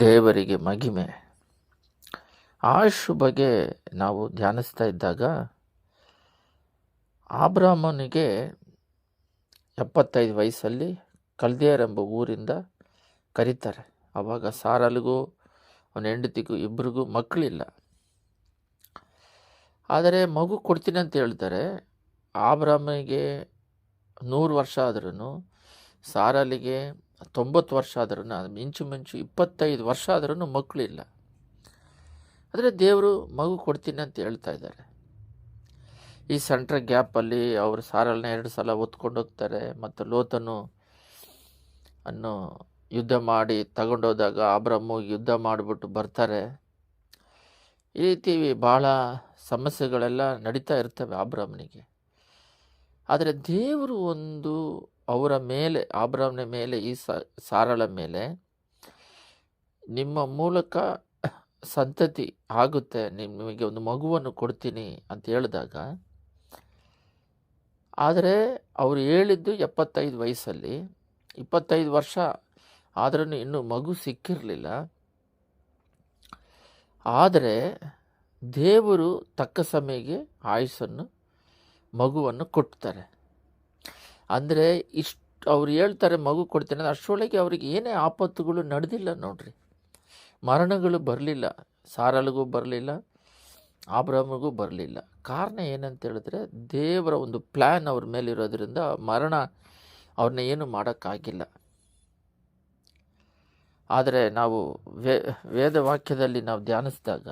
ದೇವರಿಗೆ ಮಗಿಮೆ ಆಶು ಬಗ್ಗೆ ನಾವು ಧ್ಯಾನಿಸ್ತಾ ಇದ್ದಾಗ ಆಬ್ರಾಹ್ಮನಿಗೆ ಎಪ್ಪತ್ತೈದು ವಯಸ್ಸಲ್ಲಿ ಕಲ್ದಿಯರೆಂಬ ಊರಿಂದ ಕರೀತಾರೆ. ಆವಾಗ ಸಾರಲ್ಗೂ, ಅವನ ಹೆಂಡತಿಗೂ ಇಬ್ಬರಿಗೂ ಮಕ್ಕಳಿಲ್ಲ. ಆದರೆ ಮಗು ಕೊಡ್ತೀನಿ ಅಂತ ಹೇಳ್ತಾರೆ. ಆಬ್ರಾಹ್ಮನಿಗೆ ನೂರು ವರ್ಷ ಆದ್ರೂ ಸಾರಲಿಗೆ ತೊಂಬತ್ತು ವರ್ಷ ಆದ್ರೂ ಮಿಂಚು ಮಿಂಚು ಇಪ್ಪತ್ತೈದು ವರ್ಷ ಆದ್ರೂ ಮಕ್ಕಳಿಲ್ಲ ಆದರೆ ದೇವರು ಮಗು ಕೊಡ್ತೀನಿ ಅಂತ ಹೇಳ್ತಾ ಇದ್ದಾರೆ. ಈ ಸೆಂಟ್ರ್ ಗ್ಯಾಪಲ್ಲಿ ಅವರು ಸಾರಲ್ನ ಎರಡು ಸಲ ಒತ್ಕೊಂಡು ಹೋಗ್ತಾರೆ ಮತ್ತು ಲೋತನು ಅನ್ನು ಯುದ್ಧ ಮಾಡಿ ತಗೊಂಡೋದಾಗ ಆಬ್ರಹ್ಮ ಯುದ್ಧ ಮಾಡಿಬಿಟ್ಟು ಬರ್ತಾರೆ. ಈ ರೀತಿ ಭಾಳ ಸಮಸ್ಯೆಗಳೆಲ್ಲ ನಡೀತಾ ಇರ್ತವೆ ಆಬ್ರಹ್ಮನಿಗೆ ಆದರೆ ದೇವರು ಒಂದು ಅವರ ಮೇಲೆ ಆಬ್ರಹ್ಮನ ಮೇಲೆ, ಈ ಸಾರಳ ಮೇಲೆ ನಿಮ್ಮ ಮೂಲಕ ಸಂತತಿ ಆಗುತ್ತೆ. ನಿಮಗೆ ಒಂದು ಮಗುವನ್ನು ಕೊಡ್ತೀನಿ ಅಂತ ಹೇಳಿದಾಗ, ಆದರೆ ಅವರು ಹೇಳಿದ್ದು ಎಪ್ಪತ್ತೈದು ವಯಸ್ಸಲ್ಲಿ. ಇಪ್ಪತ್ತೈದು ವರ್ಷ ಆದ್ರೂ ಇನ್ನೂ ಮಗು ಸಿಕ್ಕಿರಲಿಲ್ಲ. ಆದರೆ ದೇವರು ತಕ್ಕ ಸಮಯಕ್ಕೆ ಆಯುಸ್ಸನ್ನು, ಮಗುವನ್ನು ಕೊಡ್ತಾರೆ. ಅಂದರೆ ಇಷ್ಟು ಅವ್ರು ಹೇಳ್ತಾರೆ, ಮಗು ಕೊಡ್ತೇನೆ ಅಂದರೆ ಅಷ್ಟರೊಳಗೆ ಅವ್ರಿಗೆ ಏನೇ ಆಪತ್ತುಗಳು ನಡೆದಿಲ್ಲ ನೋಡ್ರಿ. ಮರಣಗಳು ಬರಲಿಲ್ಲ, ಸಾರಲ್ಗೂ ಬರಲಿಲ್ಲ, ಆಬ್ರಹ್ಮಗೂ ಬರಲಿಲ್ಲ. ಕಾರಣ ಏನಂತ ಹೇಳಿದ್ರೆ, ದೇವರ ಒಂದು ಪ್ಲ್ಯಾನ್ ಅವ್ರ ಮೇಲಿರೋದ್ರಿಂದ ಮರಣ ಅವ್ರನ್ನ ಏನು ಮಾಡೋಕ್ಕಾಗಿಲ್ಲ. ಆದರೆ ನಾವು ವೇ, ವೇದವಾಕ್ಯದಲ್ಲಿ ನಾವು ಧ್ಯಾನಿಸಿದಾಗ,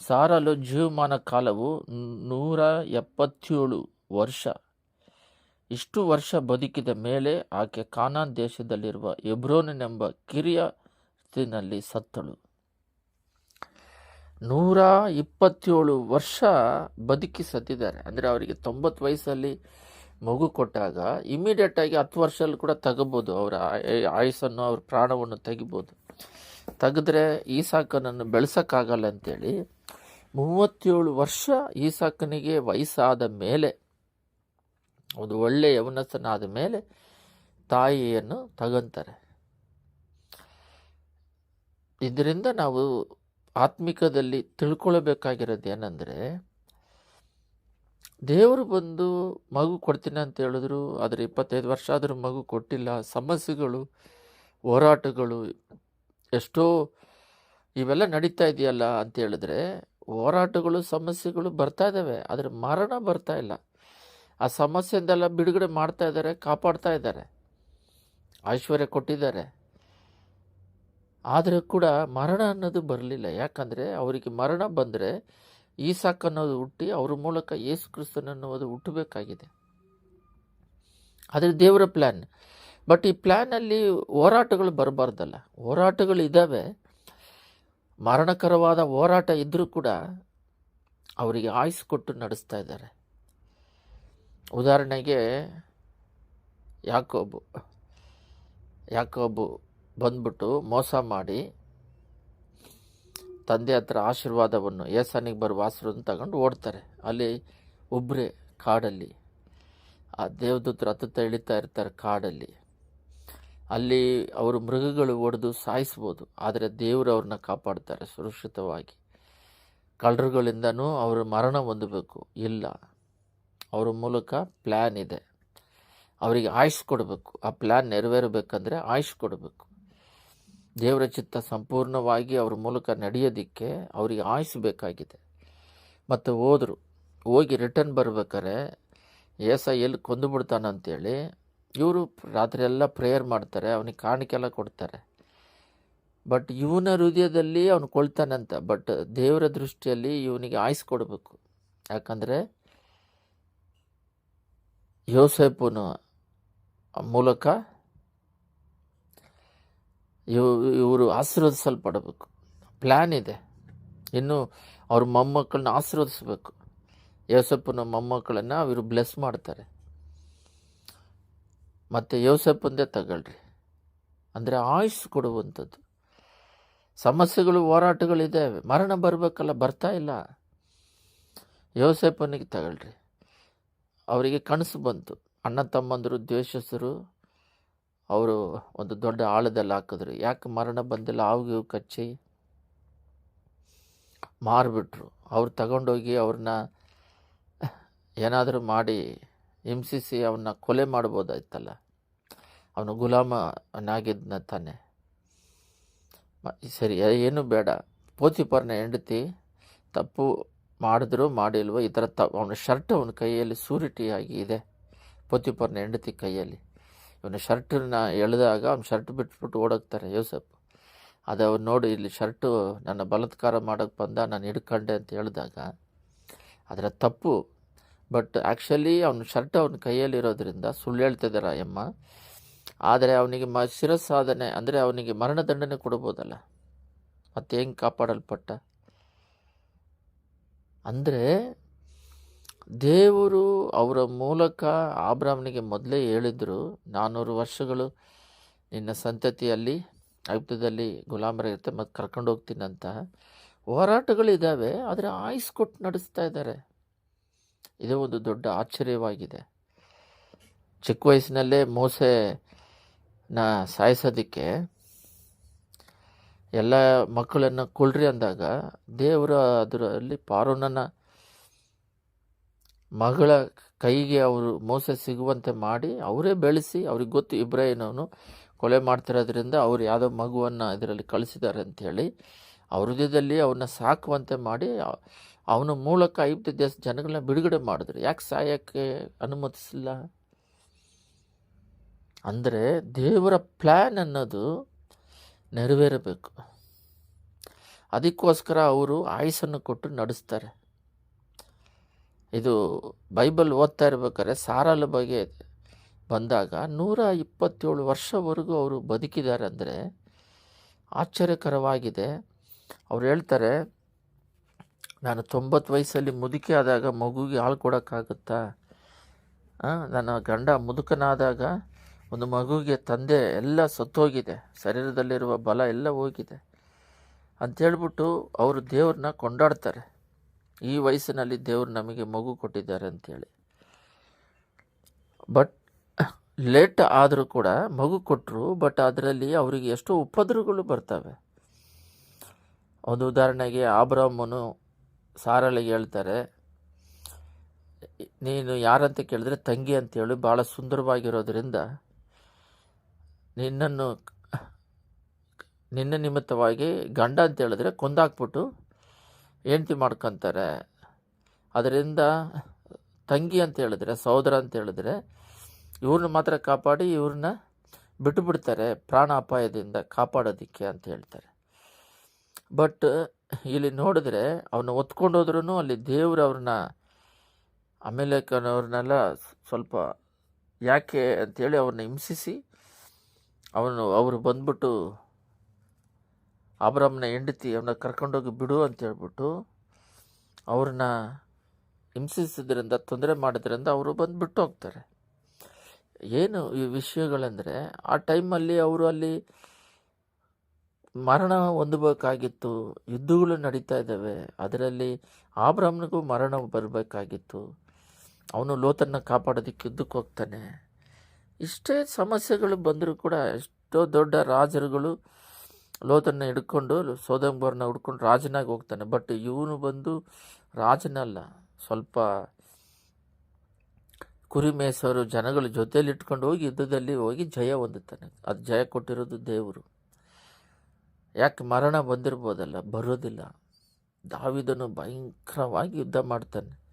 ಸಾರಲು ಜೀವಮಾನ ಕಾಲವು ನೂರ ಎಪ್ಪತ್ತೇಳು ವರ್ಷ. ಇಷ್ಟು ವರ್ಷ ಬದುಕಿದ ಮೇಲೆ ಆಕೆ ಕಾನಾನ್ ದೇಶದಲ್ಲಿರುವ ಎಬ್ರೋನೆಂಬ ಕಿರಿಯತಿನಲ್ಲಿ ಸತ್ತಳು. ನೂರ ಇಪ್ಪತ್ತೇಳು ವರ್ಷ ಬದುಕಿ ಸತ್ತಿದ್ದಾರೆ. ಅಂದರೆ ಅವರಿಗೆ ತೊಂಬತ್ತು ವಯಸ್ಸಲ್ಲಿ ಮಗು ಕೊಟ್ಟಾಗ ಇಮಿಡಿಯೇಟಾಗಿ ಹತ್ತು ವರ್ಷದಲ್ಲಿ ಕೂಡ ತಗಬೋದು. ಅವರ ಆಯಸ್ಸನ್ನು, ಅವ್ರ ಪ್ರಾಣವನ್ನು ತೆಗಿಬೋದು. ತೆಗೆದ್ರೆ ಈ ಸಾಕನನ್ನು ಬೆಳೆಸೋಕ್ಕಾಗಲ್ಲ ಅಂತೇಳಿ ಮೂವತ್ತೇಳು ವರ್ಷ ಈ ಸಾಕನಿಗೆ ವಯಸ್ಸಾದ ಮೇಲೆ ಒಂದು ಒಳ್ಳೆಯ ಯವನಸ್ಥನಾದ ಮೇಲೆ ತಾಯಿಯನ್ನು ತಗೊಂತಾರೆ. ಇದರಿಂದ ನಾವು ಆತ್ಮಿಕದಲ್ಲಿ ತಿಳ್ಕೊಳ್ಬೇಕಾಗಿರೋದು ಏನಂದರೆ, ದೇವರು ಬಂದು ಮಗು ಕೊಡ್ತೀನಿ ಅಂತ ಹೇಳಿದ್ರು, ಆದರೆ ಇಪ್ಪತ್ತೈದು ವರ್ಷ ಆದರೂ ಮಗು ಕೊಟ್ಟಿಲ್ಲ, ಸಮಸ್ಯೆಗಳು, ಹೋರಾಟಗಳು ಎಷ್ಟೋ ಇವೆಲ್ಲ ನಡೀತಾ ಇದೆಯಲ್ಲ ಅಂತ ಹೇಳಿದ್ರೆ, ಹೋರಾಟಗಳು, ಸಮಸ್ಯೆಗಳು ಬರ್ತಾ ಇದ್ದಾವೆ, ಆದರೆ ಮರಣ ಬರ್ತಾ ಇಲ್ಲ. ಆ ಸಮಸ್ಯೆಯಿಂದೆಲ್ಲ ಬಿಡುಗಡೆ ಮಾಡ್ತಾ ಇದ್ದಾರೆ, ಕಾಪಾಡ್ತಾ ಇದ್ದಾರೆ. ಐಶ್ವರ್ಯ ಕೊಟ್ಟಿದ್ದಾರೆ. ಆದರೆ ಕೂಡ ಮರಣ ಅನ್ನೋದು ಬರಲಿಲ್ಲ. ಯಾಕಂದರೆ ಅವರಿಗೆ ಮರಣ ಬಂದರೆ ಈಸಾಕ್ ಅನ್ನೋದು ಹುಟ್ಟಿ ಅವ್ರ ಮೂಲಕ ಯೇಸು ಅನ್ನೋದು ಹುಟ್ಟಬೇಕಾಗಿದೆ. ಆದರೆ ದೇವರ ಪ್ಲ್ಯಾನ್ ಬಟ್ ಈ ಪ್ಲ್ಯಾನಲ್ಲಿ ಹೋರಾಟಗಳು ಬರಬಾರ್ದಲ್ಲ. ಹೋರಾಟಗಳು ಇದ್ದಾವೆ ಮರಣಕರವಾದ ಹೋರಾಟ ಇದ್ದರೂ ಕೂಡ ಅವರಿಗೆ ಆಯ್ಸ್ ಕೊಟ್ಟು ನಡೆಸ್ತಾ ಇದ್ದಾರೆ. ಉದಾಹರಣೆಗೆ ಯಾಕೋಬು ಯಾಕೋಬು ಬಂದ್ಬಿಟ್ಟು ಮೋಸ ಮಾಡಿ ತಂದೆ ಹತ್ರ ಆಶೀರ್ವಾದವನ್ನು ಏಸನಿಗೆ ಬರುವ ಆಶೀರ್ವಾದ ತಗೊಂಡು ಓಡ್ತಾರೆ. ಅಲ್ಲಿ ಒಬ್ಬರೇ ಕಾಡಲ್ಲಿ, ಆ ದೇವದೂತರು ಹತ್ತುತ್ತಾ ಇಳಿತಾ ಇರ್ತಾರೆ ಕಾಡಲ್ಲಿ. ಅಲ್ಲಿ ಅವರು ಮೃಗಗಳು ಒಡೆದು ಸಾಯಿಸ್ಬೋದು, ಆದರೆ ದೇವರು ಅವ್ರನ್ನ ಕಾಪಾಡ್ತಾರೆ ಸುರಕ್ಷಿತವಾಗಿ. ಕಳ್ಳರುಗಳಿಂದನೂ ಅವರು ಮರಣ ಹೊಂದಬೇಕು, ಇಲ್ಲ. ಅವರ ಮೂಲಕ ಪ್ಲ್ಯಾನ್ ಇದೆ. ಅವರಿಗೆ ಆಯುಷ್ ಕೊಡಬೇಕು. ಆ ಪ್ಲ್ಯಾನ್ ನೆರವೇರಬೇಕಂದ್ರೆ ಆಯುಷ್ ಕೊಡಬೇಕು. ದೇವರ ಚಿತ್ತ ಸಂಪೂರ್ಣವಾಗಿ ಅವ್ರ ಮೂಲಕ ನಡೆಯೋದಕ್ಕೆ ಅವರಿಗೆ ಆಯುಸ್ ಬೇಕಾಗಿದೆ. ಮತ್ತು ಹೋದರು. ಹೋಗಿ ರಿಟರ್ನ್ ಬರ್ಬೇಕಾರೆ ಏಸ ಎಲ್ಲಿ ಕೊಂದು ಬಿಡ್ತಾನಂತೇಳಿ ಇವರು ರಾತ್ರಿ ಎಲ್ಲ ಪ್ರೇಯರ್ ಮಾಡ್ತಾರೆ. ಅವನಿಗೆ ಕಾಣಿಕೆಲ್ಲ ಕೊಡ್ತಾರೆ. ಬಟ್ ಇವನ ಹೃದಯದಲ್ಲಿ ಅವನು ಕೊಳ್ತಾನಂತ. ಬಟ್ ದೇವರ ದೃಷ್ಟಿಯಲ್ಲಿ ಇವನಿಗೆ ಆಯ್ಸ್ ಕೊಡಬೇಕು. ಯಾಕಂದರೆ ಯೋಸೇಪನ ಮೂಲಕ ಇವ್, ಇವರು ಆಶೀರ್ವದಿಸಲ್ಪಡಬೇಕು. ಪ್ಲ್ಯಾನ್ ಇದೆ. ಇನ್ನು ಅವ್ರ ಮೊಮ್ಮಕ್ಕಳನ್ನ ಆಶೀರ್ವದಿಸಬೇಕು. ಯೋಸೆಪ್ಪನ ಮೊಮ್ಮಕ್ಕಳನ್ನು ಅವರು ಬ್ಲೆಸ್ ಮಾಡ್ತಾರೆ. ಮತ್ತು ಯೋಸೆಪ್ಪಂದೇ ತಗೊಳ್ರಿ. ಅಂದರೆ ಆಯುಷ್ ಕೊಡುವಂಥದ್ದು. ಸಮಸ್ಯೆಗಳು ಹೋರಾಟಗಳಿದ್ದಾವೆ ಮರಣ ಬರಬೇಕಲ್ಲ, ಬರ್ತಾ ಇಲ್ಲ. ಯೋಸೆಪ್ಪನಿಗೆ ತಗೊಳ್ರಿ. ಅವರಿಗೆ ಕನಸು ಬಂತು. ಅಣ್ಣ ತಮ್ಮಂದರು ದ್ವೇಷಸ್ಥರು ಅವರು ಒಂದು ದೊಡ್ಡ ಆಳದಲ್ಲಿ ಹಾಕಿದ್ರು. ಯಾಕೆ ಮರಣ ಬಂದಿಲ್ಲ? ಇವು ಕಚ್ಚಿ ಮಾರಿಬಿಟ್ರು. ಅವ್ರು ತಗೊಂಡೋಗಿ ಅವ್ರನ್ನ ಏನಾದರೂ ಮಾಡಿ ಹಿಂಸಿಸಿ ಅವನ್ನ ಕೊಲೆ ಮಾಡ್ಬೋದಾಯ್ತಲ್ಲ. ಅವನು ಗುಲಾಮನಾಗಿದ್ದನ ತಾನೆ. ಸರಿ, ಏನು ಬೇಡ. ಪೋತಿಪರ್ನ ಹೆಂಡತಿ ತಪ್ಪು ಮಾಡಿದ್ರು ಮಾಡಿಲ್ವೋ, ಈ ಥರ ತ, ಅವನ ಶರ್ಟ್ ಅವನ ಕೈಯಲ್ಲಿ ಸೂರಿಟಿಯಾಗಿ ಇದೆ. ಪೊತಿಪರ್ನ ಹೆಂಡತಿ ಕೈಯಲ್ಲಿ. ಇವನ ಶರ್ಟನ್ನ ಎಳೆದಾಗ ಅವ್ನ ಶರ್ಟ್ ಬಿಟ್ಬಿಟ್ಟು ಓಡೋಗ್ತಾರೆ ಯೋಸಪ್ ಅದು ಅವ್ನು ನೋಡಿ, ಇಲ್ಲಿ ಶರ್ಟು ನನ್ನ ಬಲತ್ಕಾರ ಮಾಡೋಕ್ಕೆ ಬಂದ, ನಾನು ಹಿಡ್ಕೊಂಡೆ ಅಂತ ಹೇಳಿದಾಗ, ಅದರ ತಪ್ಪು. ಬಟ್ ಆ್ಯಕ್ಚುಲಿ ಅವನ ಶರ್ಟ್ ಅವನ ಕೈಯಲ್ಲಿರೋದ್ರಿಂದ ಸುಳ್ಳು ಹೇಳ್ತಿದ್ದಾರೆ ಅಮ್ಮ ಆದರೆ ಅವನಿಗೆ ಮ ಶಿರಸಾಧನೆ ಅಂದರೆ ಅವನಿಗೆ ಮರಣದಂಡನೆ ಕೊಡ್ಬೋದಲ್ಲ. ಮತ್ತೆ ಹೆಂಗೆ ಕಾಪಾಡಲ್ಪಟ್ಟ? ಅಂದರೆ ದೇವರು ಅವರ ಮೂಲಕ ಆಬ್ರಾಹ್ಮನಿಗೆ ಮೊದಲೇ ಹೇಳಿದ್ರು ನಾನ್ನೂರು ವರ್ಷಗಳು ನಿನ್ನ ಸಂತತಿಯಲ್ಲಿ, ಐಗುಪ್ತದಲ್ಲಿ ಗುಲಾಮರಿರುತ್ತೆ ಮತ್ತು ಕರ್ಕೊಂಡು ಹೋಗ್ತೀನಂತ. ಹೋರಾಟಗಳಿದ್ದಾವೆ ಆದರೆ ಆಯುಸ್ ಕೊಟ್ಟು ನಡೆಸ್ತಾ ಇದ್ದಾರೆ. ಇದು ಒಂದು ದೊಡ್ಡ ಆಶ್ಚರ್ಯವಾಗಿದೆ. ಚಿಕ್ಕ ವಯಸ್ಸಿನಲ್ಲೇ ಮೋಸೆನ ಸಾಯಿಸೋದಕ್ಕೆ ಎಲ್ಲ ಮಕ್ಕಳನ್ನು ಕೊಳ್ರಿ ಅಂದಾಗ ದೇವರ ಅದರಲ್ಲಿ ಪಾರೋನನ ಮಗಳ ಕೈಗೆ ಅವರು ಮೋಸ ಸಿಗುವಂತೆ ಮಾಡಿ ಅವರೇ ಬೆಳೆಸಿ, ಅವ್ರಿಗೆ ಗೊತ್ತು ಇಬ್ರಾಹಿನವನು ಕೊಲೆ ಮಾಡ್ತಿರೋದ್ರಿಂದ ಅವ್ರು ಯಾವುದೋ ಮಗುವನ್ನು ಇದರಲ್ಲಿ ಕಳಿಸಿದ್ದಾರೆ ಅಂಥೇಳಿ ಅವ್ರ ಹೃದಯದಲ್ಲಿ ಅವನ್ನ ಸಾಕುವಂತೆ ಮಾಡಿ ಅವನ ಮೂಲಕ ಐದು ದೇಶ ಜನಗಳನ್ನ ಬಿಡುಗಡೆ ಮಾಡಿದ್ರು. ಯಾಕೆ ಸಾಯಕ್ಕೆ ಅನುಮತಿಸಿಲ್ಲ? ಅಂದರೆ ದೇವರ ಪ್ಲ್ಯಾನ್ ಅನ್ನೋದು ನೆರವೇರಬೇಕು. ಅದಕ್ಕೋಸ್ಕರ ಅವರು ಆಯುಸನ್ನು ಕೊಟ್ಟು ನಡೆಸ್ತಾರೆ. ಇದು ಬೈಬಲ್ ಓದ್ತಾ ಇರ್ಬೇಕಾದ್ರೆ ಸಾರಲ ಬಗ್ಗೆ ಬಂದಾಗ ನೂರ ಇಪ್ಪತ್ತೇಳು ವರ್ಷವರೆಗೂ ಅವರು ಬದುಕಿದ್ದಾರೆ ಅಂದರೆ ಆಶ್ಚರ್ಯಕರವಾಗಿದೆ. ಅವ್ರು ಹೇಳ್ತಾರೆ, ನಾನು ತೊಂಬತ್ತು ವಯಸ್ಸಲ್ಲಿ ಮುದುಕಿ ಆದಾಗ ಮಗುಗೆ ಹಾಲು ಕೊಡೋಕ್ಕಾಗುತ್ತಾ? ನನ್ನ ಗಂಡ ಮುದುಕನಾದಾಗ ಒಂದು ಮಗುಗೆ ತಂದೆ ಎಲ್ಲ ಸತ್ತೋಗಿದೆ. ಶರೀರದಲ್ಲಿರುವ ಬಲ ಎಲ್ಲ ಹೋಗಿದೆ. ಅಂಥೇಳ್ಬಿಟ್ಟು ಅವರು ದೇವ್ರನ್ನ ಕೊಂಡಾಡ್ತಾರೆ. ಈ ವಯಸ್ಸಿನಲ್ಲಿ ದೇವ್ರು ನಮಗೆ ಮಗು ಕೊಟ್ಟಿದ್ದಾರೆ ಅಂಥೇಳಿ. ಬಟ್ ಲೇಟ್ ಆದರೂ ಕೂಡ ಮಗು ಕೊಟ್ಟರು ಬಟ್ ಅದರಲ್ಲಿ ಅವರಿಗೆ ಎಷ್ಟೋ ಉಪದ್ರಗಳು ಬರ್ತವೆ. ಒಂದು ಉದಾಹರಣೆಗೆ ಆಬ್ರಾಹ್ಮನು ಸಾರಳಿಗೆ ಹೇಳ್ತಾರೆ, ನೀನು ಯಾರಂತ ಕೇಳಿದ್ರೆ ತಂಗಿ ಅಂತೇಳಿ ಭಾಳ ಸುಂದರವಾಗಿರೋದ್ರಿಂದ ನಿನ್ನನ್ನು ನಿನ್ನ ನಿಮಿತ್ತವಾಗಿ ಗಂಡ ಅಂತ ಹೇಳಿದ್ರೆ ಕೊಂದಾಕ್ಬಿಟ್ಟು ಹೆಂಡ್ತಿ ಮಾಡ್ಕೊತಾರೆ. ಅದರಿಂದ ತಂಗಿ ಅಂತ ಹೇಳಿದ್ರೆ, ಸಹೋದರ ಅಂತ ಹೇಳಿದ್ರೆ ಇವ್ರನ್ನ ಮಾತ್ರ ಕಾಪಾಡಿ, ಇವ್ರನ್ನ ಬಿಟ್ಟು ಬಿಡ್ತಾರೆ, ಪ್ರಾಣ ಅಪಾಯದಿಂದ ಕಾಪಾಡೋದಕ್ಕೆ ಅಂತ ಹೇಳ್ತಾರೆ. ಬಟ್ ಇಲ್ಲಿ ನೋಡಿದ್ರೆ ಅವನ್ನ ಒತ್ಕೊಂಡು ಹೋದ್ರೂ ಅಲ್ಲಿ ದೇವ್ರು ಅವ್ರನ್ನ ಆಮೇಲೆ ಅವ್ರನ್ನೆಲ್ಲ ಸ್ವಲ್ಪ ಯಾಕೆ ಅಂತೇಳಿ ಅವ್ರನ್ನ ಹಿಂಸಿಸಿ ಅವನು, ಅವರು ಬಂದ್ಬಿಟ್ಟು ಅಬ್ರಾಮ್ನ ಹೆಂಡತಿ ಅವನ್ನ ಕರ್ಕೊಂಡೋಗಿ ಬಿಡು ಅಂತ ಹೇಳ್ಬಿಟ್ಟು ಅವ್ರನ್ನ ಹಿಂಸಿಸಿದ್ರಿಂದ, ತೊಂದರೆ ಮಾಡಿದ್ರಿಂದ ಅವರು ಬಂದುಬಿಟ್ಟು ಹೋಗ್ತಾರೆ. ಏನು ಈ ವಿಷಯಗಳೆಂದರೆ, ಆ ಟೈಮಲ್ಲಿ ಅವರು ಅಲ್ಲಿ ಮರಣ ಹೊಂದಬೇಕಾಗಿತ್ತು, ಯುದ್ಧಗಳು ನಡೀತಾ ಇದ್ದಾವೆ, ಅದರಲ್ಲಿ ಆಬ್ರಾಮ್ನಿಗೂ ಮರಣ ಬರಬೇಕಾಗಿತ್ತು. ಅವನು ಲೋತನ್ನು ಕಾಪಾಡೋದಕ್ಕೆ ಯುದ್ಧಕ್ಕೆ ಹೋಗ್ತಾನೆ. ಇಷ್ಟೇ ಸಮಸ್ಯೆಗಳು ಬಂದರೂ ಕೂಡ ಎಷ್ಟೋ ದೊಡ್ಡ ರಾಜರುಗಳು ಲೋತನ್ನ ಹಿಡ್ಕೊಂಡು ಸೋದಂಬರ್ನ ಹಿಡ್ಕೊಂಡು ರಾಜನಾಗಿ ಹೋಗ್ತಾನೆ. ಬಟ್ ಇವನು ಬಂದು ರಾಜನಲ್ಲ. ಸ್ವಲ್ಪ ಕುರಿ ಮೇಯಿಸೋರು ಜನಗಳ ಜೊತೆಯಲ್ಲಿ ಇಟ್ಕೊಂಡು ಹೋಗಿ ಯುದ್ಧದಲ್ಲಿ ಹೋಗಿ ಜಯ ಹೊಂದುತ್ತಾನೆ. ಅದು ಜಯ ಕೊಟ್ಟಿರೋದು ದೇವರು. ಯಾಕೆ ಮರಣ ಬಂದಿರ್ಬೋದಲ್ಲ? ಬರೋದಿಲ್ಲ. ದಾವಿದನು ಭಯಂಕರವಾಗಿ ಯುದ್ಧ ಮಾಡ್ತಾನೆ.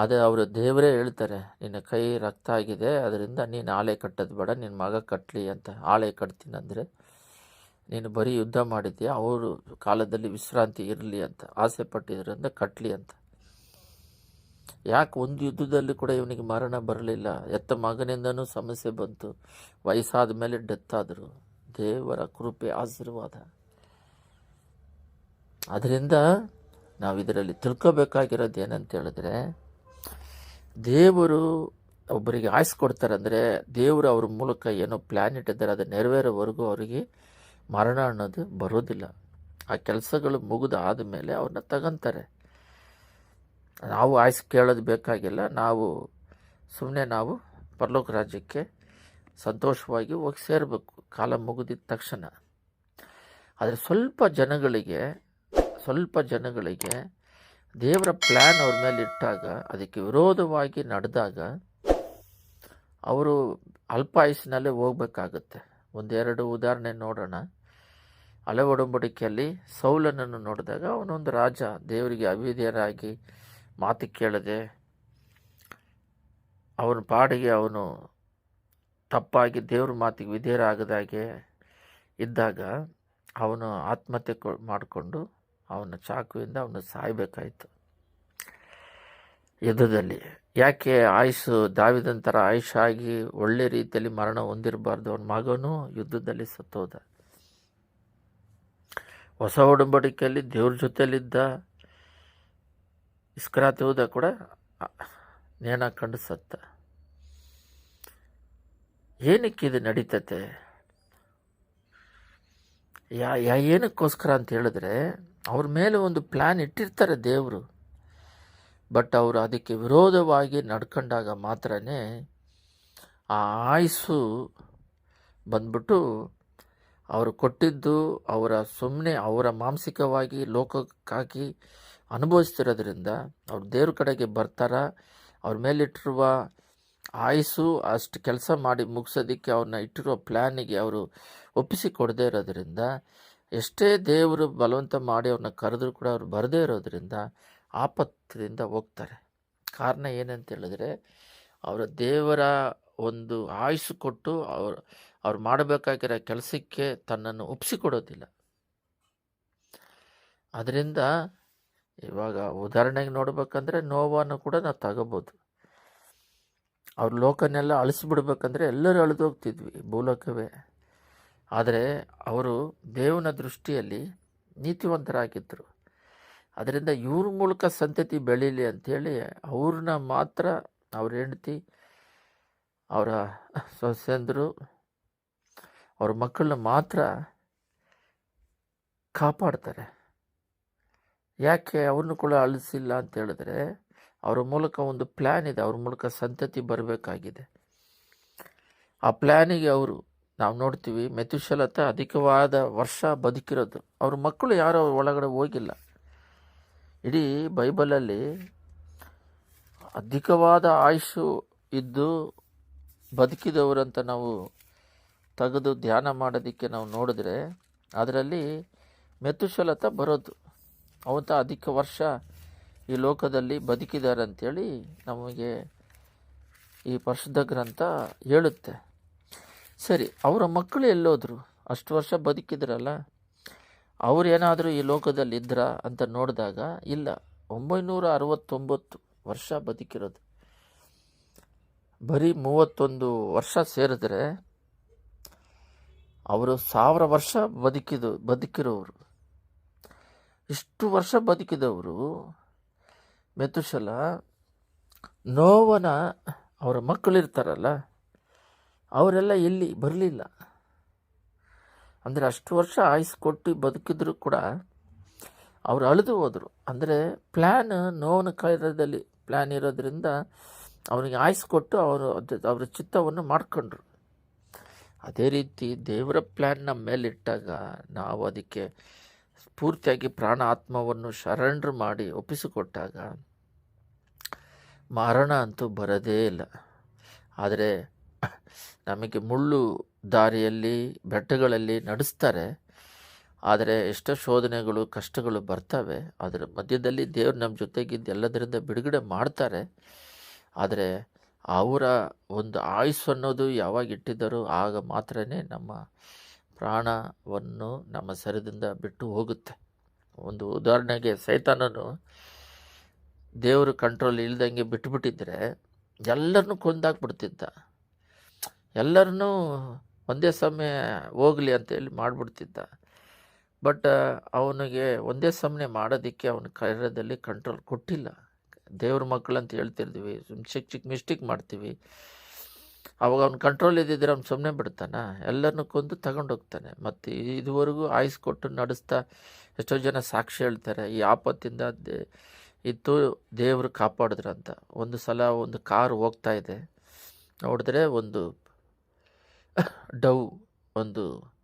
ಆದರೆ ಅವರು ದೇವರೇ ಹೇಳ್ತಾರೆ, ನಿನ್ನ ಕೈ ರಕ್ತ ಆಗಿದೆ, ಅದರಿಂದ ನೀನು ಆಳೆ ಕಟ್ಟೋದು ಬೇಡ, ನಿನ್ನ ಮಗ ಕಟ್ಟಲಿ ಅಂತ ಆಳೆ ಕಟ್ತೀನಿ ಅಂದರೆ ನೀನು ಬರೀ ಯುದ್ಧ ಮಾಡಿದ್ದೀಯ ಅವರು ಕಾಲದಲ್ಲಿ ವಿಶ್ರಾಂತಿ ಇರಲಿ ಅಂತ ಆಸೆ ಪಟ್ಟಿದ್ರಿಂದ ಕಟ್ಟಲಿ ಅಂತ. ಯಾಕೆ ಒಂದು ಯುದ್ಧದಲ್ಲಿ ಕೂಡ ಇವನಿಗೆ ಮರಣ ಬರಲಿಲ್ಲ, ಎತ್ತ ಮಗನಿಂದನೂ ಸಮಸ್ಯೆ ಬಂತು, ವಯಸ್ಸಾದ ಮೇಲೆ ಡೆತ್ ಆದರು, ದೇವರ ಕೃಪೆ ಆಶೀರ್ವಾದ. ಅದರಿಂದ ನಾವು ಇದರಲ್ಲಿ ತಿಳ್ಕೊಬೇಕಾಗಿರೋದು ಏನಂತ ಹೇಳಿದ್ರೆ ದೇವರು ಒಬ್ಬರಿಗೆ ಆಯ್ಸ್ ಕೊಡ್ತಾರೆ ಅಂದರೆ ದೇವರು ಅವ್ರ ಮೂಲಕ ಏನೋ ಪ್ಲ್ಯಾನ್ ಇಟ್ಟಿದ್ದಾರೆ, ಅದು ನೆರವೇರೋವರೆಗೂ ಅವರಿಗೆ ಮರಣ ಅನ್ನೋದು ಬರೋದಿಲ್ಲ. ಆ ಕೆಲಸಗಳು ಮುಗಿದು ಆದಮೇಲೆ ಅವ್ರನ್ನ ತಗೊಂತಾರೆ. ನಾವು ಆಯ್ಸ್ ಕೇಳೋದು ಬೇಕಾಗಿಲ್ಲ, ನಾವು ಸುಮ್ಮನೆ ನಾವು ಪರಲೋಕ ರಾಜ್ಯಕ್ಕೆ ಸಂತೋಷವಾಗಿ ಹೋಗಿ ಸೇರಬೇಕು, ಕಾಲ ಮುಗಿದಿದ ತಕ್ಷಣ. ಆದರೆ ಸ್ವಲ್ಪ ಜನಗಳಿಗೆ ಸ್ವಲ್ಪ ಜನಗಳಿಗೆ ದೇವರ ಪ್ಲ್ಯಾನ್ ಅವ್ರ ಮೇಲೆ ಇಟ್ಟಾಗ, ಅದಕ್ಕೆ ವಿರೋಧವಾಗಿ ನಡೆದಾಗ ಅವರು ಅಲ್ಪಾಯುಸಿನಲ್ಲೇ ಹೋಗ್ಬೇಕಾಗತ್ತೆ. ಒಂದೆರಡು ಉದಾಹರಣೆ ನೋಡೋಣ. ಹಳೆ ಒಡಂಬಡಿಕೆಯಲ್ಲಿ ಸೌಲನನ್ನು ನೋಡಿದಾಗ ಅವನೊಂದು ರಾಜ ದೇವರಿಗೆ ಅವಿಧೇಯರಾಗಿ ಮಾತು ಕೇಳದೆ, ಅವನ ಪಾಡಿಗೆ ಅವನು ತಪ್ಪಾಗಿ ದೇವ್ರ ಮಾತಿಗೆ ವಿಧೇಯರಾಗದಾಗೆ ಇದ್ದಾಗ ಅವನು ಆತ್ಮಹತ್ಯೆ ಮಾಡಿಕೊಂಡು ಅವನ ಚಾಕುವಿಂದ ಅವನು ಸಾಯಬೇಕಾಯಿತು. ಯುದ್ಧದಲ್ಲಿ ಯಾಕೆ ಆಯುಷು ದಾವಿದಂತರ ಆಯುಷಾಗಿ ಒಳ್ಳೆ ರೀತಿಯಲ್ಲಿ ಮರಣ ಹೊಂದಿರಬಾರ್ದು? ಅವನ ಮಗನೂ ಯುದ್ಧದಲ್ಲಿ ಸತ್ತೋದ. ಹೊಸ ಒಡಂಬಡಿಕೆಯಲ್ಲಿ ದೇವ್ರ ಜೊತೆಯಲ್ಲಿದ್ದ ಇಸ್ಕರಾತ್ ಹೋದ ಕೂಡ ನೇಣ ಕಂಡು ಸತ್ತ. ಏನಕ್ಕೆ ಇದು ನಡೀತತೆ? ಯಾ, ಏನಕ್ಕೋಸ್ಕರ ಅಂತ ಹೇಳಿದ್ರೆ ಅವ್ರ ಮೇಲೆ ಒಂದು ಪ್ಲ್ಯಾನ್ ಇಟ್ಟಿರ್ತಾರೆ ದೇವರು. ಬಟ್ ಅವರು ಅದಕ್ಕೆ ವಿರೋಧವಾಗಿ ನಡ್ಕೊಂಡಾಗ ಮಾತ್ರನೇ ಆ ಆಯಸ್ಸು ಬಂದ್ಬಿಟ್ಟು ಅವರು ಕೊಟ್ಟಿದ್ದು ಅವರ ಸುಮ್ಮನೆ ಅವರ ಮಾನಸಿಕವಾಗಿ ಲೋಕಕ್ಕಾಗಿ ಅನುಭವಿಸ್ತಿರೋದ್ರಿಂದ ಅವ್ರು ದೇವ್ರ ಕಡೆಗೆ ಬರ್ತಾರ. ಅವ್ರ ಮೇಲಿಟ್ಟಿರುವ ಆಯಸ್ಸು ಅಷ್ಟು ಕೆಲಸ ಮಾಡಿ ಮುಗಿಸೋದಕ್ಕೆ ಅವ್ರನ್ನ ಇಟ್ಟಿರೋ ಪ್ಲ್ಯಾನಿಗೆ ಅವರು ಒಪ್ಪಿಸಿ ಕೊಡದೇ ಇರೋದ್ರಿಂದ ಎಷ್ಟೇ ದೇವರು ಬಲವಂತ ಮಾಡಿ ಅವ್ರನ್ನ ಕರೆದ್ರೂ ಕೂಡ ಅವ್ರು ಬರದೇ ಇರೋದ್ರಿಂದ ಆಪತ್ತಿನಿಂದ ಹೋಗ್ತಾರೆ. ಕಾರಣ ಏನಂತ ಹೇಳಿದ್ರೆ, ಅವರ ದೇವರ ಒಂದು ಆಯುಸ್ಸು ಕೊಟ್ಟು ಅವ್ರು ಅವ್ರು ಮಾಡಬೇಕಾಗಿರೋ ಕೆಲಸಕ್ಕೆ ತನ್ನನ್ನು ಒಪ್ಪಿಸಿಕೊಡೋದಿಲ್ಲ ಅದರಿಂದ ಇವಾಗ ಉದಾಹರಣೆಗೆ ನೋಡ್ಬೇಕಂದ್ರೆ ನೋವನ್ನು ಕೂಡ ನಾವು ತಗೋಬೋದು. ಅವ್ರ ಲೋಕನೆಲ್ಲ ಅಳಿಸ್ಬಿಡ್ಬೇಕಂದ್ರೆ ಎಲ್ಲರೂ ಅಳಿದು ಹೋಗ್ತಿದ್ವಿ ಭೂಲೋಕವೇ. ಆದರೆ ಅವರು ದೇವನ ದೃಷ್ಟಿಯಲ್ಲಿ ನೀತಿವಂತರಾಗಿದ್ದರು. ಅದರಿಂದ ಇವ್ರ ಮೂಲಕ ಸಂತತಿ ಬೆಳೀಲಿ ಅಂಥೇಳಿ ಅವ್ರನ್ನ ಮಾತ್ರ ಅವ್ರ ಹೆಂಡತಿ, ಅವರ ಸೊಸೆಂದರು, ಅವ್ರ ಮಕ್ಕಳನ್ನ ಮಾತ್ರ ಕಾಪಾಡ್ತಾರೆ. ಯಾಕೆ ಅವ್ರನ್ನೂ ಕೂಡ ಅಳಿಸಿಲ್ಲ ಅಂತ ಹೇಳಿದ್ರೆ ಅವರ ಮೂಲಕ ಒಂದು ಪ್ಲ್ಯಾನ್ ಇದೆ, ಅವ್ರ ಮೂಲಕ ಸಂತತಿ ಬರಬೇಕಾಗಿದೆ. ಆ ಪ್ಲ್ಯಾನಿಗೆ ಅವರು ನಾವು ನೋಡ್ತೀವಿ ಮೆತುಶಲತ ಅಧಿಕವಾದ ವರ್ಷ ಬದುಕಿರೋದು. ಅವ್ರ ಮಕ್ಕಳು ಯಾರು ಅವ್ರ ಒಳಗಡೆ ಹೋಗಿಲ್ಲ. ಇಡೀ ಬೈಬಲಲ್ಲಿ ಅಧಿಕವಾದ ಆಯುಷು ಇದ್ದು ಬದುಕಿದವರಂತ ನಾವು ತೆಗೆದು ಧ್ಯಾನ ಮಾಡೋದಕ್ಕೆ ನಾವು ನೋಡಿದ್ರೆ ಅದರಲ್ಲಿ ಮೆತುಶಲತ ಬರೋದು. ಅವಂತ ಅಧಿಕ ವರ್ಷ ಈ ಲೋಕದಲ್ಲಿ ಬದುಕಿದ್ದಾರೆ ಅಂಥೇಳಿ ನಮಗೆ ಈ ಪರಿಶುದ್ಧ ಗ್ರಂಥ ಹೇಳುತ್ತೆ. ಸರಿ, ಅವರ ಮಕ್ಕಳು ಎಲ್ಲೋದ್ರು? ಅಷ್ಟು ವರ್ಷ ಬದುಕಿದ್ರಲ್ಲ? ಅವರೇನಾದರೂ ಈ ಲೋಕದಲ್ಲಿ ಇದ್ರ ಅಂತ ನೋಡಿದಾಗ, ಇಲ್ಲ ಒಂಬೈನೂರ ಅರವತ್ತೊಂಬತ್ತು ವರ್ಷ ಬದುಕಿರೋದು. ಬರೀ ಮೂವತ್ತೊಂದು ವರ್ಷ ಸೇರಿದ್ರೆ, ಅವರು ಸಾವಿರ ವರ್ಷ ಬದುಕಿದು ಬದುಕಿರೋರು ಇಷ್ಟು ವರ್ಷ ಬದುಕಿದವರು, ಮೆತುಶಲ ನೋವನ ಅವರ ಮಕ್ಕಳಿರ್ತಾರಲ್ಲ? ಅವರೆಲ್ಲ ಎಲ್ಲಿ ಬರಲಿಲ್ಲ. ಅಂದರೆ ಅಷ್ಟು ವರ್ಷ ಆಯ್ಸ್ ಕೊಟ್ಟು ಬದುಕಿದ್ರು ಕೂಡ ಅವರು ಅಳಿದು ಹೋದರು. ಅಂದರೆ ಪ್ಲ್ಯಾನ್ ನೋವನ ಕಾರ್ಯದಲ್ಲಿ ಪ್ಲ್ಯಾನ್ ಇರೋದರಿಂದ ಅವನಿಗೆ ಆಯ್ಸ್ ಕೊಟ್ಟು ಅವರು ಅವರ ಚಿತ್ತವನ್ನು ಮಾಡ್ಕೊಂಡ್ರು. ಅದೇ ರೀತಿ ದೇವರ ಪ್ಲ್ಯಾನ್ ನಮ್ಮ ಮೇಲಿಟ್ಟಾಗ ನಾವು ಅದಕ್ಕೆ ಪೂರ್ತಿಯಾಗಿ ಪ್ರಾಣ ಆತ್ಮವನ್ನು ಶರಣರು ಮಾಡಿ ಒಪ್ಪಿಸಿಕೊಟ್ಟಾಗ ಮರಣ ಅಂತೂ ಬರೋದೇ ಇಲ್ಲ. ಆದರೆ ನಮಗೆ ಮುಳ್ಳು ದಾರಿಯಲ್ಲಿ, ಬೆಟ್ಟಗಳಲ್ಲಿ ನಡೆಸ್ತಾರೆ. ಆದರೆ ಎಷ್ಟೋ ಶೋಧನೆಗಳು, ಕಷ್ಟಗಳು ಬರ್ತವೆ. ಅದರ ಮಧ್ಯದಲ್ಲಿ ದೇವರು ನಮ್ಮ ಜೊತೆಗಿದ್ದು ಎಲ್ಲದರಿಂದ ಬಿಡುಗಡೆ ಮಾಡ್ತಾರೆ. ಆದರೆ ಅವರ ಒಂದು ಆಯುಸ್ಸು ಅನ್ನೋದು ಯಾವಾಗ ಇಟ್ಟಿದ್ದಾರೋ ಆಗ ಮಾತ್ರನೇ ನಮ್ಮ ಪ್ರಾಣವನ್ನು ನಮ್ಮ ಸರಿದಿಂದ ಬಿಟ್ಟು ಹೋಗುತ್ತೆ. ಒಂದು ಉದಾಹರಣೆಗೆ ಸೈತಾನನು ದೇವರು ಕಂಟ್ರೋಲ್ ಇಲ್ದಂಗೆ ಬಿಟ್ಟುಬಿಟ್ಟಿದ್ರೆ ಎಲ್ಲರನ್ನೂ ಕೊಂದಾಕ್ಬಿಡ್ತಿದ್ದ. ಎಲ್ಲರನ್ನೂ ಒಂದೇ ಸಮಯ ಹೋಗಲಿ ಅಂತೇಳಿ ಮಾಡಿಬಿಡ್ತಿದ್ದ. ಬಟ್ ಅವನಿಗೆ ಒಂದೇ ಸಮನೆ ಮಾಡೋದಕ್ಕೆ ಅವನ ಕಾರ್ಯದಲ್ಲಿ ಕಂಟ್ರೋಲ್ ಕೊಟ್ಟಿಲ್ಲ. ದೇವ್ರ ಮಕ್ಕಳು ಅಂತ ಹೇಳ್ತಿರ್ತೀವಿ ಚಿಕ್ಕ ಚಿಕ್ಕ ಮಿಸ್ಟೇಕ್ ಮಾಡ್ತೀವಿ. ಅವಾಗ ಅವ್ನು ಕಂಟ್ರೋಲ್ ಇದ್ದಿದ್ರೆ ಅವ್ನು ಸುಮ್ಮನೆ ಬಿಡ್ತಾನ. ಎಲ್ಲರನ್ನೂ ಕೊಂದು ತಗೊಂಡೋಗ್ತಾನೆ. ಮತ್ತು ಇದುವರೆಗೂ ಆಯ್ಸ್ ಕೊಟ್ಟು ನಡೆಸ್ತಾ ಎಷ್ಟೋ ಜನ ಸಾಕ್ಷಿ ಹೇಳ್ತಾರೆ, ಈ ಆಪತ್ತಿಂದ ಇತ್ತು ದೇವರು ಕಾಪಾಡಿದ್ರಂತ. ಒಂದು ಸಲ ಒಂದು ಕಾರ್ ಹೋಗ್ತಾ ಇದೆ. ನೋಡಿದ್ರೆ ಒಂದು ಡವ್ ಒಂದು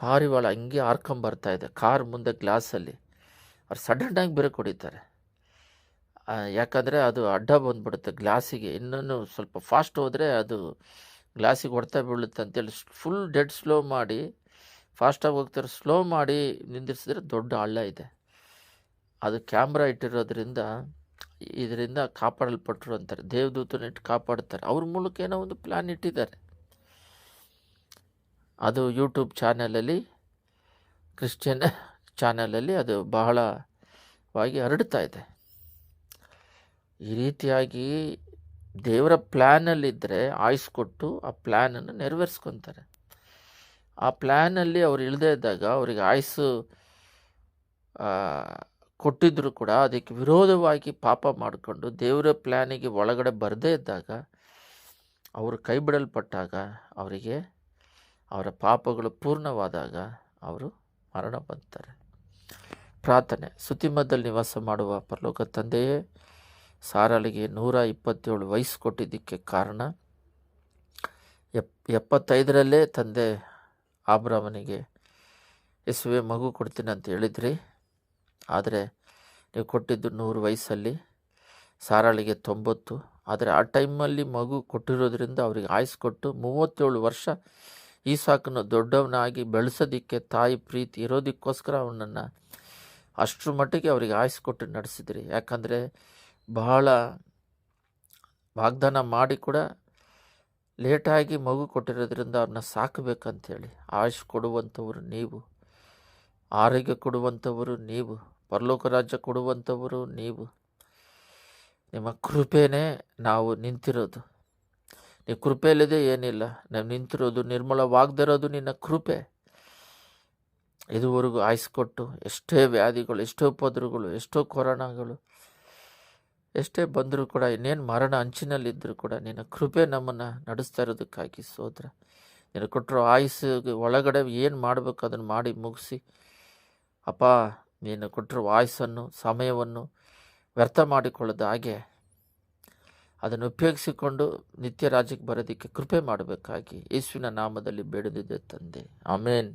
ಪಾರಿವಾಳ ಹಂಗೆ ಹಾರ್ಕೊಂಬರ್ತಾ ಇದೆ ಕಾರ್ ಮುಂದೆ ಗ್ಲಾಸಲ್ಲಿ. ಅವ್ರು ಸಡನ್ನಾಗಿ ಬ್ರೇಕ್ ಹೊಡಿತಾರೆ. ಆ, ಯಾಕಂದರೆ ಅದು ಅಡ್ಡ ಬಂದ್ಬಿಡುತ್ತೆ ಗ್ಲಾಸಿಗೆ. ಇನ್ನೂ ಸ್ವಲ್ಪ ಫಾಸ್ಟ್ ಹೋದರೆ ಅದು ಗ್ಲಾಸಿಗೆ ಹೊಡ್ತಾ ಬೀಳುತ್ತೆ ಅಂತೇಳಿ ಫುಲ್ ಡೆಡ್ ಸ್ಲೋ ಮಾಡಿ ಫಾಸ್ಟಾಗಿ ಹೋಗ್ತಾರೆ ಸ್ಲೋ ಮಾಡಿ ನಿಂದಿರ್ಸಿದ್ರೆ ದೊಡ್ಡ ಹಳ್ಳ ಇದೆ. ಅದು ಕ್ಯಾಮ್ರಾ ಇಟ್ಟಿರೋದ್ರಿಂದ ಇದರಿಂದ ಕಾಪಾಡಲ್ಪಟ್ಟರು ಅಂತಾರೆ. ದೇವದೂತನ ಇಟ್ಟು ಕಾಪಾಡ್ತಾರೆ. ಅವ್ರ ಮೂಲಕ ಏನೋ ಒಂದು ಪ್ಲ್ಯಾನ್ ಇಟ್ಟಿದ್ದಾರೆ. ಅದು ಯೂಟ್ಯೂಬ್ ಚಾನಲಲ್ಲಿ, ಕ್ರಿಶ್ಚಿಯನ್ ಚಾನಲಲ್ಲಿ ಅದು ಬಹಳವಾಗಿ ಹರಡ್ತಾ ಇದೆ. ಈ ರೀತಿಯಾಗಿ ದೇವರ ಪ್ಲ್ಯಾನಲ್ಲಿದ್ದರೆ ಆಯ್ಸ್ ಕೊಟ್ಟು ಆ ಪ್ಲ್ಯಾನನ್ನು ನೆರವೇರಿಸ್ಕೊತಾರೆ. ಆ ಪ್ಲ್ಯಾನಲ್ಲಿ ಅವ್ರು ಇಳದೇ ಇದ್ದಾಗ ಅವರಿಗೆ ಆಯ್ಸು ಕೊಟ್ಟಿದ್ದರೂ ಕೂಡ ಅದಕ್ಕೆ ವಿರೋಧವಾಗಿ ಪಾಪ ಮಾಡಿಕೊಂಡು ದೇವರ ಪ್ಲ್ಯಾನಿಗೆ ಒಳಗಡೆ ಬರದೇ ಇದ್ದಾಗ ಅವರು ಕೈ ಬಿಡಲ್ಪಟ್ಟಾಗ ಅವರಿಗೆ ಅವರ ಪಾಪಗಳು ಪೂರ್ಣವಾದಾಗ ಅವರು ಮರಣ ಬಂತಾರೆ. ಪ್ರಾರ್ಥನೆ. ಸುತಿಮದಲ್ಲಿ ನಿವಾಸ ಮಾಡುವ ಪರಲೋಕ ತಂದೆಯೇ ಸಾರಾಳಿಗೆ ನೂರ ಇಪ್ಪತ್ತೇಳು ವಯಸ್ಸು ಕೊಟ್ಟಿದ್ದಕ್ಕೆ ಕಾರಣ, ಎಪ್, ಎಪ್ಪತ್ತೈದರಲ್ಲೇ ತಂದೆ ಆಬ್ರಾಮನಿಗೆ ಎಸುವೆ ಮಗು ಕೊಡ್ತೀನಿ ಅಂತ ಹೇಳಿದ್ರಿ. ಆದರೆ ನೀವು ಕೊಟ್ಟಿದ್ದು ನೂರು ವಯಸ್ಸಲ್ಲಿ ಸಾರಾಳಿಗೆ ತೊಂಬತ್ತು. ಆದರೆ ಆ ಟೈಮಲ್ಲಿ ಮಗು ಕೊಟ್ಟಿರೋದ್ರಿಂದ ಅವರಿಗೆ ಆಯಸ್ಕೊಟ್ಟು ಮೂವತ್ತೇಳು ವರ್ಷ ಈ ಸಾಕನ್ನು ದೊಡ್ಡವನಾಗಿ ಬೆಳೆಸೋದಿಕ್ಕೆ ತಾಯಿ ಪ್ರೀತಿ ಇರೋದಕ್ಕೋಸ್ಕರ ಅವನನ್ನು ಅಷ್ಟರ ಮಟ್ಟಿಗೆ ಅವರಿಗೆ ಆಯುಸ್ ಕೊಟ್ಟು ನಡೆಸಿದ್ರಿ. ಯಾಕಂದರೆ ಬಹಳ ವಾಗ್ದಾನ ಮಾಡಿ ಕೂಡ ಲೇಟಾಗಿ ಮಗು ಕೊಟ್ಟಿರೋದ್ರಿಂದ ಅವ್ರನ್ನ ಸಾಕಬೇಕಂಥೇಳಿ ಆಯುಷ್ ಕೊಡುವಂಥವರು ನೀವು. ಆರೋಗ್ಯ ಕೊಡುವಂಥವರು ನೀವು. ಪರಲೋಕ ರಾಜ್ಯ ಕೊಡುವಂಥವರು ನೀವು. ನಿಮ್ಮ ಕೃಪೆನೇ ನಾವು ನಿಂತಿರೋದು. ನೀವು ಕೃಪೆಯಲ್ಲಿದೆ ಏನಿಲ್ಲ. ನಾವು ನಿಂತಿರೋದು ನಿರ್ಮಲವಾಗದಿರೋದು ನಿನ್ನ ಕೃಪೆ. ಇದುವರೆಗೂ ಆಯಿಸ್ಕೊಟ್ಟು ಎಷ್ಟೇ ವ್ಯಾಧಿಗಳು, ಎಷ್ಟೋ ಪದರುಗಳು ಎಷ್ಟೋ ಕೊರೋನಾಗಳು, ಎಷ್ಟೇ ಬಂದರೂ ಕೂಡ, ಇನ್ನೇನು ಮರಣ ಅಂಚಿನಲ್ಲಿದ್ದರೂ ಕೂಡ ನಿನ್ನ ಕೃಪೆ ನಮ್ಮನ್ನು ನಡೆಸ್ತಾ ಇರೋದಕ್ಕಾಗಿ ಸೋದ್ರ. ನೀನು ಕೊಟ್ಟರು ಆಯುಸ್ಸಿಗೆ ಒಳಗಡೆ ಏನು ಮಾಡಬೇಕು ಅದನ್ನು ಮಾಡಿ ಮುಗಿಸಿ. ಅಪ್ಪ, ನೀನು ಕೊಟ್ಟರು ಆಯುಸ್ಸನ್ನು, ಸಮಯವನ್ನು ವ್ಯರ್ಥ ಮಾಡಿಕೊಳ್ಳದ ಹಾಗೆ ಅದನ್ನು ಉಪಯೋಗಿಸಿಕೊಂಡು ನಿತ್ಯ ರಾಜ್ಯಕ್ಕೆ ಬರೋದಕ್ಕೆ ಕೃಪೆ ಮಾಡಬೇಕಾಗಿ ಯೇಸುವಿನ ನಾಮದಲ್ಲಿ ಬೇಡದಿದೆ ತಂದೆ. ಆಮೇನ್.